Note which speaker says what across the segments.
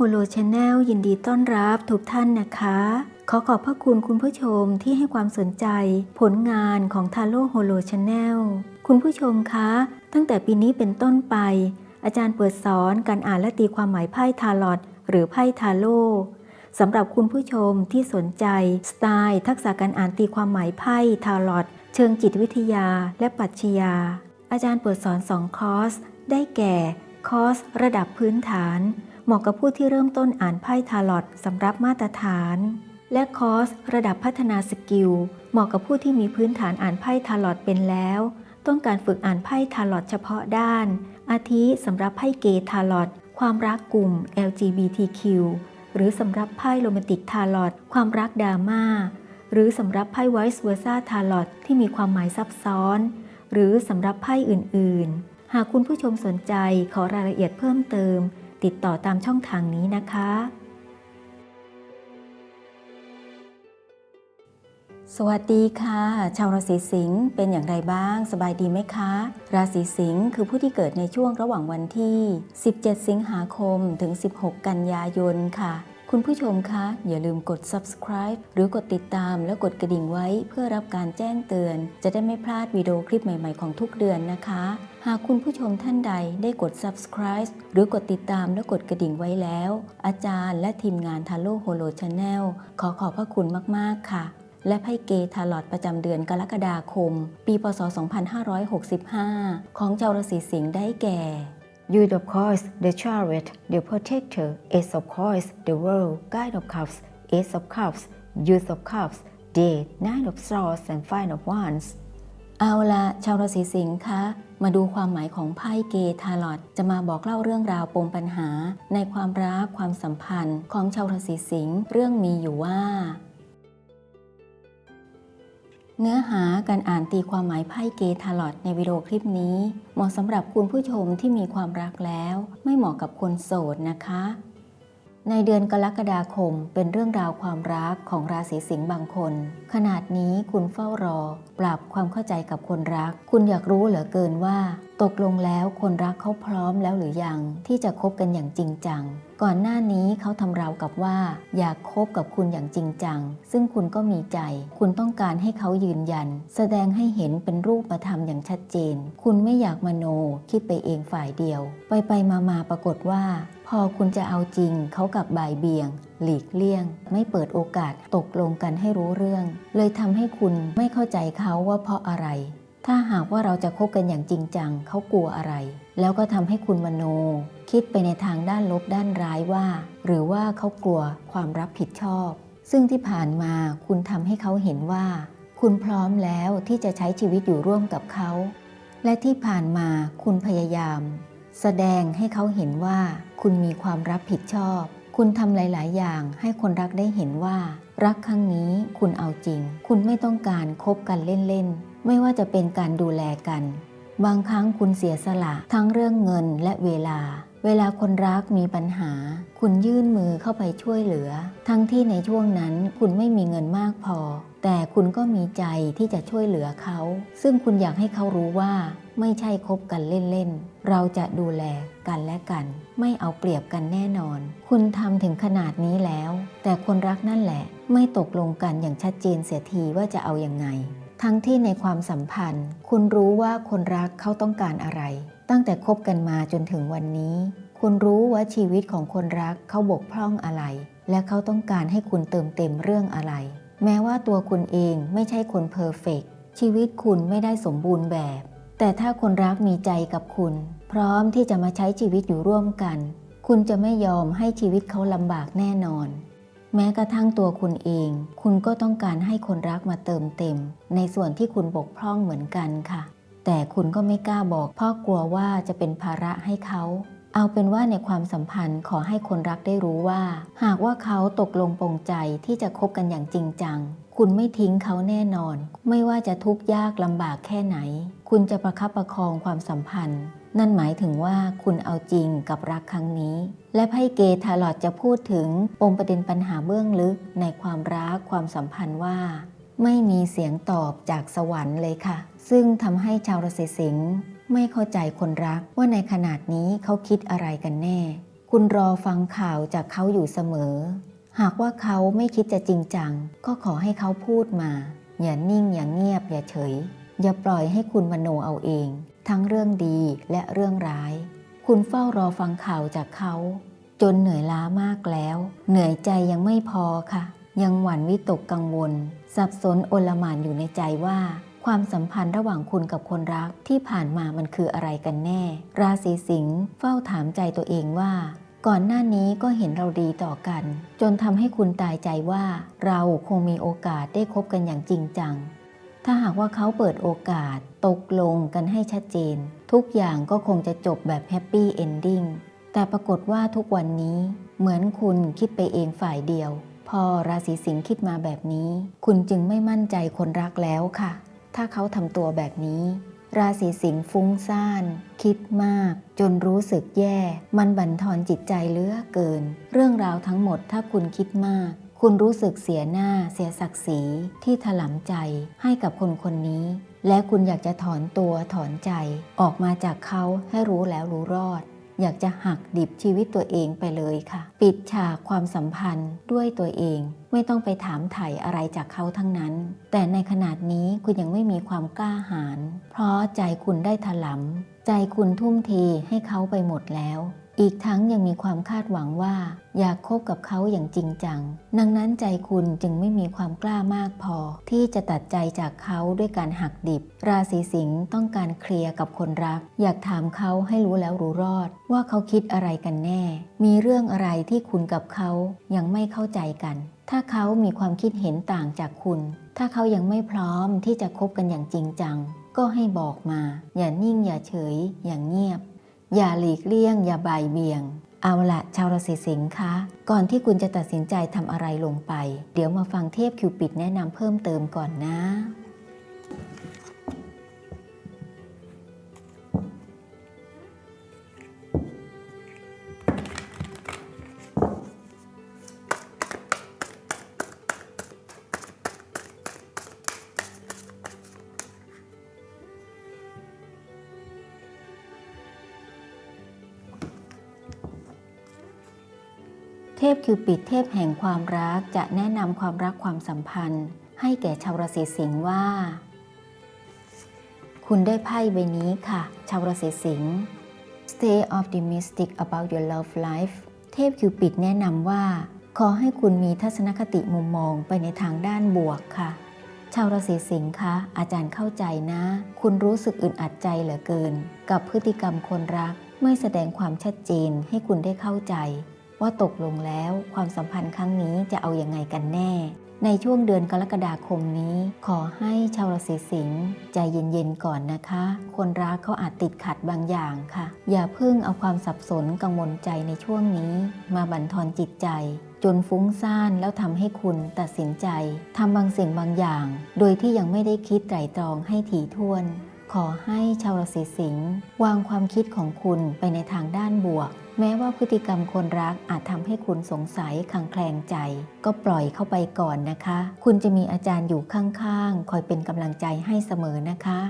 Speaker 1: โลโฮโลชาแนลยินดีต้อนรับทุกท่านนะคะ ขอขอบพระคุณคุณผู้ชมที่ให้ความสนใจ ผลงานของทาโลโฮโลชาแนลคุณผู้ชมคะ ตั้งแต่ปีนี้เป็นต้นไป อาจารย์เปิดสอนการอ่านและตีความหมายไพ่ทาลอตหรือไพ่ทาโลสำหรับคุณผู้ชมที่สนใจ สไตล์ทักษะการอ่านตีความหมายไพ่ทาลอตเชิงจิตวิทยาและปรัชญาอาจารย์เปิดสอน2คอร์สได้แก่คอร์สระดับพื้นฐาน เหมาะกับผู้ที่เริ่มต้นอ่านไพ่ทาลอตสำหรับมาตรฐาน และคอร์สระดับพัฒนาสกิล เหมาะกับผู้ที่มีพื้นฐานอ่านไพ่ทาลอตเป็นแล้ว ต้องการฝึกอ่านไพ่ทาลอตเฉพาะด้าน อาทิสำหรับไพ่เกย์ทาลอตความรักกลุ่ม LGBTQ หรือสำหรับไพ่โรแมนติกทาลอตความรักดราม่าหรือสำหรับไพ่ Vice Versa ทาลอตที่มีความหมายซับซ้อน หรือสำหรับไพ่อื่นๆ หากคุณผู้ชมสนใจขอรายละเอียดเพิ่มเติม ติดต่อตามช่องทางนี้นะคะ สวัสดีค่ะ ชาวราศีสิงห์เป็นอย่างไรบ้าง สบายดีไหมคะ ราศีสิงห์คือผู้ที่เกิดในช่วงระหว่างวันที่ 17 สิงหาคมถึง 16 กันยายนค่ะ คุณผู้ชมคะ อย่าลืมกด subscribe หรือกดติดตามและกดกระดิ่งไว้เพื่อรับการแจ้งเตือน จะได้ไม่พลาดวิดีโอคลิปใหม่ๆของทุกเดือนนะคะ หากคุณผู้ชมท่านใดได้กด subscribe หรือกดติดตามและกดกระดิ่งไว้แล้ว อาจารย์และทีมงานทาโลโฮโลชาแนลขอขอบพระคุณมากๆค่ะ และไพ่เกทาลอดประจำเดือนกรกฎาคม ปีพศ 2565 ของชาวราศีสิงห์ได้แก่ You of course the chariot the protector Ace of course the world Guide of cups Ace of cups Youth of cups Date Nine of swords and Five of wands เอาละชาวราศีสิงห์คะมาดูความหมายของไพ่เกทาลอดจะมาบอกเล่าเรื่องราวปมปัญหา ในความรักความสัมพันธ์ของชาวราศีสิงห์เรื่องมีอยู่ว่า เนื้อหาการอ่านตีความหมายไพ่เกทาลอดในวิดีโอคลิปนี้ เหมาะสำหรับคุณผู้ชมที่มีความรักแล้ว ไม่เหมาะกับคนโสดนะคะ ในเดือนกรกฎาคมเป็นเรื่องราวความรักของราศีสิงห์บางคน ขนาดนี้คุณเฝ้ารอ ปรับความเข้าใจกับคนรัก คุณอยากรู้เหลือเกินว่า ตกลงแล้วคนรักเขาพร้อมแล้วหรือยังที่จะคบกันอย่างจริงจัง ก่อนหน้านี้เขาทำราวกับว่า อยากคบกับคุณอย่างจริงจัง ซึ่งคุณก็มีใจ คุณต้องการให้เขายืนยัน แสดงให้เห็นเป็นรูปธรรมอย่างชัดเจน คุณไม่อยากมโน คิดไปเองฝ่ายเดียว ไปไปมามาปรากฏว่า พอคุณจะเอาจริง เขากลับบ่ายเบี่ยง หลีกเลี่ยง ไม่เปิดโอกาสตกลงกันให้รู้เรื่อง เลยทำให้คุณไม่เข้าใจเขาว่าเพราะอะไร ถ้าหากว่าเราจะคบกันอย่างจริงจังเขากลัวอะไร แล้วก็ทำให้คุณมโน คิดไปในทางด้านลบด้านร้ายว่า หรือว่าเขากลัวความรับผิดชอบ ซึ่งที่ผ่านมาคุณทำให้เขาเห็นว่า คุณพร้อมแล้วที่จะใช้ชีวิตอยู่ร่วมกับเขา และที่ผ่านมาคุณพยายาม แสดงให้เขาเห็นว่า คุณมีความรับผิดชอบ คุณทำหลาย ๆ อย่างให้คนรักได้เห็นว่า รักครั้งนี้คุณเอาจริง คุณไม่ต้องการคบกันเล่น ๆ ไม่ว่าจะเป็นการดูแลกัน บางครั้งคุณเสียสละทั้งเรื่องเงินและเวลา เวลาคนรักมีปัญหา คุณยื่นมือเข้าไปช่วยเหลือ ทั้งที่ในช่วงนั้นคุณไม่มีเงินมากพอ แต่คุณก็มีใจที่จะช่วยเหลือเขา ซึ่งคุณอยากให้เขารู้ว่า ไม่ใช่คบกันเล่นๆ เราจะดูแลกันและกัน ไม่เอาเปรียบกันแน่นอน คุณทำถึงขนาดนี้แล้ว แต่คนรักนั่นแหละ ไม่ตกลงกันอย่างชัดเจนเสียทีว่าจะเอาอยัางไง ทั้งที่ในความสัมพันธ์ คุณรู้ว่าคนรักเขาต้องการอะไร ตั้งแต่คบกันมาจนถึงวันนี้ คุณรู้ว่าชีวิตของคนรักเขาบกพร่องอะไร และเขาต้องการให้คุณเติมเต็มเรื่องอะไร แม้ว่าตัวคุณเองไม่ใช่คนเพอร์เฟกชีวิตคุณไม่ได้สมบูรณ์แบบ แต่ถ้าคนรักมีใจกับคุณ พร้อมที่จะมาใช้ชีวิตอยู่ร่วมกัน คุณจะไม่ยอมให้ชีวิตเขาลำบากแน่นอน แม้กระทั่งตัวคุณเอง คุณก็ต้องการให้คนรักมาเติมเต็ม ในส่วนที่คุณบกพร่องเหมือนกันค่ะ แต่คุณก็ไม่กล้าบอก เพราะกลัวว่าจะเป็นภาระให้เขาเอาเป็นว่าในความสัมพันธ์ขอให้คนรักได้รู้ว่า หากว่าเขาตกลงปรงใจที่จะคบกันอย่างจริงจัง คุณไม่ทิ้งเขาแน่นอน ไม่ว่าจะทุกข์ยากลำบากแค่ไหน คุณจะประคับประคองความสัมพันธ์ นั่นหมายถึงว่าคุณเอาจริงกับรักครั้งนี้ และไพ่เกทาลอดจะพูดถึงปมประเด็นปัญหาเบื้องลึกในความรักความสัมพันธ์ว่า ไม่มีเสียงตอบจากสวรรค์เลยค่ะ ซึ่งทำให้ชาวราศีสิงห์ไม่เข้าใจคนรักว่าในขนาดนี้เขาคิดอะไรกันแน่ คุณรอฟังข่าวจากเขาอยู่เสมอ หากว่าเขาไม่คิดจะจริงจัง ก็ขอให้เขาพูดมา อย่านิ่ง อย่าเงียบ อย่าเฉย อย่าปล่อยให้คุณมโนเอาเอง ทั้งเรื่องดีและเรื่องร้าย คุณเฝ้ารอฟังข่าวจากเขา จนเหนื่อยล้ามากแล้ว เหนื่อยใจยังไม่พอค่ะ ยังหวั่นวิตกกังวล สับสนโอลหมานอยู่ในใจว่าความสัมพันธ์ระหว่างคุณกับคนรักที่ผ่านมามันคืออะไรกันแน่ ราศีสิงห์เฝ้าถามใจตัวเองว่า ก่อนหน้านี้ก็เห็นเราดีต่อกัน จนทำให้คุณตายใจว่า เราคงมีโอกาสได้คบกันอย่างจริงจัง ถ้าหากว่าเขาเปิดโอกาสตกลงกันให้ชัดเจน ทุกอย่างก็คงจะจบแบบแฮปปี้เอนดิ้งแต่ปรากฏว่าทุกวันนี้เหมือนคุณคิดไปเองฝ่ายเดียว พอราศีสิงห์คิดมาแบบนี้ คุณจึงไม่มั่นใจคนรักแล้วค่ะ ถ้าเขาทำตัวแบบนี้ ราศีสิงห์ฟุ้งซ่าน คิดมาก จนรู้สึกแย่ มันบั่นทอนจิตใจเลือเกิน เรื่องราวทั้งหมดถ้าคุณคิดมาก คุณรู้สึกเสียหน้าเสียศักดิ์ศรีที่ถลำใจให้กับคนคนนี้ และคุณอยากจะถอนตัวถอนใจ ออกมาจากเขาให้รู้แล้วรู้รอด อยากจะหักดิบชีวิตตัวเองไปเลยค่ะ ปิดฉากความสัมพันธ์ด้วยตัวเอง ไม่ต้องไปถามไถ่อะไรจากเขาทั้งนั้น แต่ในขนาดนี้คุณยังไม่มีความกล้าหาญเพราะใจคุณได้ถลำใจคุณทุ่มเทให้เขาไปหมดแล้ว อีกทั้งยังมีความคาดหวังว่า อยากคบกับเขาอย่างจริงจัง ดังนั้นใจคุณจึงไม่มีความกล้ามากพอ ที่จะตัดใจจากเขาด้วยการหักดิบ ราศีสิงห์ต้องการเคลียร์กับคนรัก อยากถามเขาให้รู้แล้วรู้รอด ว่าเขาคิดอะไรกันแน่ มีเรื่องอะไรที่คุณกับเขายังไม่เข้าใจกัน ถ้าเขามีความคิดเห็นต่างจากคุณ ถ้าเขายังไม่พร้อมที่จะคบกันอย่างจริงจัง ก็ให้บอกมา อย่านิ่งอย่าเฉย อย่างเงียบ อย่าหลีกเลี่ยง อย่าบ่ายเบี่ยง เอาละชาวราศีสิงค์คะก่อนที่คุณจะตัดสินใจทำอะไรลงไป เดี๋ยวมาฟังเทพคิวปิดแนะนำเพิ่มเติมก่อนนะ เทพคิวปิดเทพแห่งความรักจะแนะนำความรักความสัมพันธ์ ให้แก่ชาวราศีสิงห์ว่า คุณได้ไพ่ใบนี้ค่ะ ชาวราศีสิงห์ Stay optimistic about your love life เทพคิวปิดแนะนำว่า ขอให้คุณมีทัศนคติมุมมองไปในทางด้านบวกค่ะ ชาวราศีสิงห์คะ อาจารย์เข้าใจนะ คุณรู้สึกอึดอัดใจเหลือเกิน กับพฤติกรรมคนรักไม่แสดงความชัดเจนให้คุณได้เข้าใจ ว่าตกลงแล้วความสัมพันธ์ครั้งนี้จะเอาอยัางไงกันแน่ ในช่วงเดือนกรกฎาคมนี้ ขอให้ชาวราศีสิงห์ใจเย็นๆก่อนนะคะ คนรักเขาอาจติดขัดบางอย่างค่ะ อย่าเพิ่งเอาความสับสนกังวลใจในช่วงนี้ มาบั่นทอนจิตใจจนฟุ้งซ่านแล้วทำให้คุณตัดสินใจทำบางสิ่งบางอย่าง โดยที่ยังไม่ได้คิดไตร่ตรองให้ถี่ถ้วน ขอให้ชาวราศีสิงห์วางความคิดของคุณไปในทางด้านบวก แม้ว่าพฤติกรรมคนรักอาจทำให้คุณสงสัยคลางแคลงใจ ก็ปล่อยเข้าไปก่อนนะคะ คุณจะมีอาจารย์อยู่ข้างๆ คอยเป็นกำลังใจให้เสมอนะคะ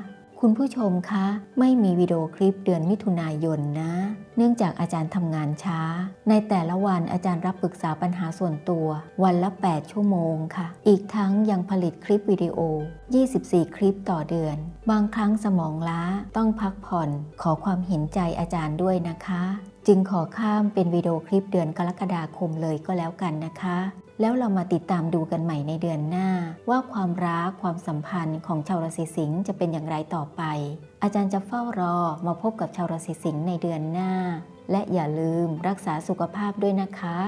Speaker 1: คุณผู้ชมคะ ไม่มีวิดีโอคลิปเดือนมิถุนายนนะ เนื่องจากอาจารย์ทำงานช้า ในแต่ละวันอาจารย์รับปรึกษาปัญหาส่วนตัว วันละ 8 ชั่วโมงค่ะ อีกทั้งยังผลิตคลิปวิดีโอ 24 คลิปต่อเดือน บางครั้งสมองล้าต้องพักผ่อน ขอความเห็นใจอาจารย์ด้วยนะคะ จึงขอข้ามเป็นวิดีโอคลิปเดือนกรกฎาคมเลยก็แล้วกันนะคะ แล้วเรามาติดตามดูกันใหม่ในเดือนหน้า ว่าความรักความสัมพันธ์ของชาวราศีสิงห์จะเป็นอย่างไรต่อไป อาจารย์จะเฝ้ารอมาพบกับชาวราศีสิงห์ในเดือนหน้า และอย่าลืมรักษาสุขภาพด้วยนะคะ